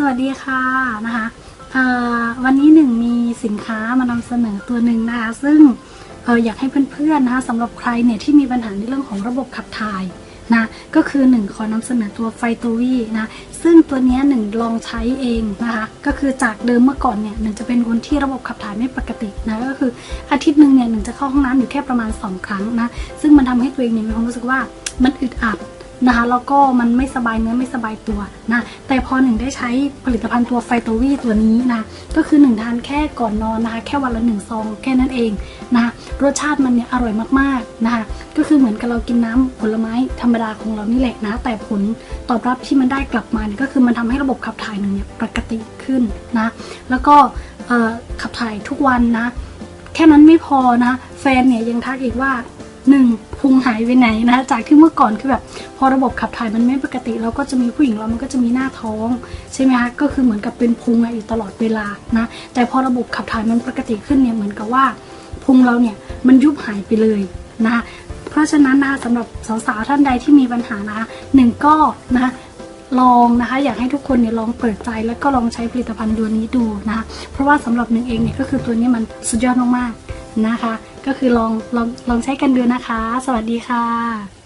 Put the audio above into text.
สวัสดีค่ะนะคะวันนี้หนึ่งมีสินค้ามานำเสนอตัวหนึ่งนะคะซึ่งอออยากให้เพื่อนๆนะคะสำหรับใครเนี่ยที่มีปัญหาในเรื่องของระบบขับถ่ายนะก็คือหนึ่งขอนำเสนอตัวไฟตัววีนะซึ่งตัวนี้หนึ่งลองใช้เองนะคะก็คือจากเดิมเมื่อก่อนเนี่ยหนึ่งจะเป็นคนที่ระบบขับถ่ายไม่ปกตินะก็คืออาทิตย์หนึ่งเนี่ยหนึ่งจะเข้าห้องน้ำอยู่แค่ประมาณ 2 ครั้งนะซึ่งมันทำให้ตัวเองเนี่ยมีความรู้สึกว่ามันอึดอัด นะคะแล้วก็มันไม่สบายเนื้อไม่สบายตัวนะแต่พอหนึ่งได้ใช้ผลิตภัณฑ์ตัวไฟโตวีตัวนี้นะก็คือหนึ่งทานแค่ก่อนนอนนะคะแค่วันละหนึ่งซองแค่นั้นเองนะรสชาติมันเนี่ยอร่อยมากๆนะคะก็คือเหมือนกับเรากินน้ำผลไม้ธรรมดาของเรานี่แหละนะแต่ผลตอบรับที่มันได้กลับมาเนี่ยก็คือมันทำให้ระบบขับถ่ายหนึ่งเนี่ยปกติขึ้นนะแล้วก็ขับถ่ายทุกวันนะแค่นั้นไม่พอนะแฟนเนี่ยยังทักอีกว่า หนึ่งพุงหายไปไหนนะจากที่เมื่อก่อนคือแบบพอระบบขับถ่ายมันไม่ปกติเราก็จะมีผู้หญิงเรามันก็จะมีหน้าท้องใช่ไหมคะก็คือเหมือนกับเป็นพุงอะอยู่ตลอดเวลานะแต่พอระบบขับถ่ายมันปกติขึ้นเนี่ยเหมือนกับว่าพุงเราเนี่ยมันยุบหายไปเลยนะคะเพราะฉะนั้นนะคะสำหรับสาวๆท่านใดที่มีปัญหานะคะหนึ่งก็นะคะลองนะคะอยากให้ทุกคนเนี่ยลองเปิดใจแล้วก็ลองใช้ผลิตภัณฑ์ตัวนี้ดูนะคะเพราะว่าสำหรับหนึ่งเองเนี่ยก็คือตัวนี้มันสุดยอดมากๆ นะคะ ก็คือลองลองลองใช้กันดูนะคะ สวัสดีค่ะ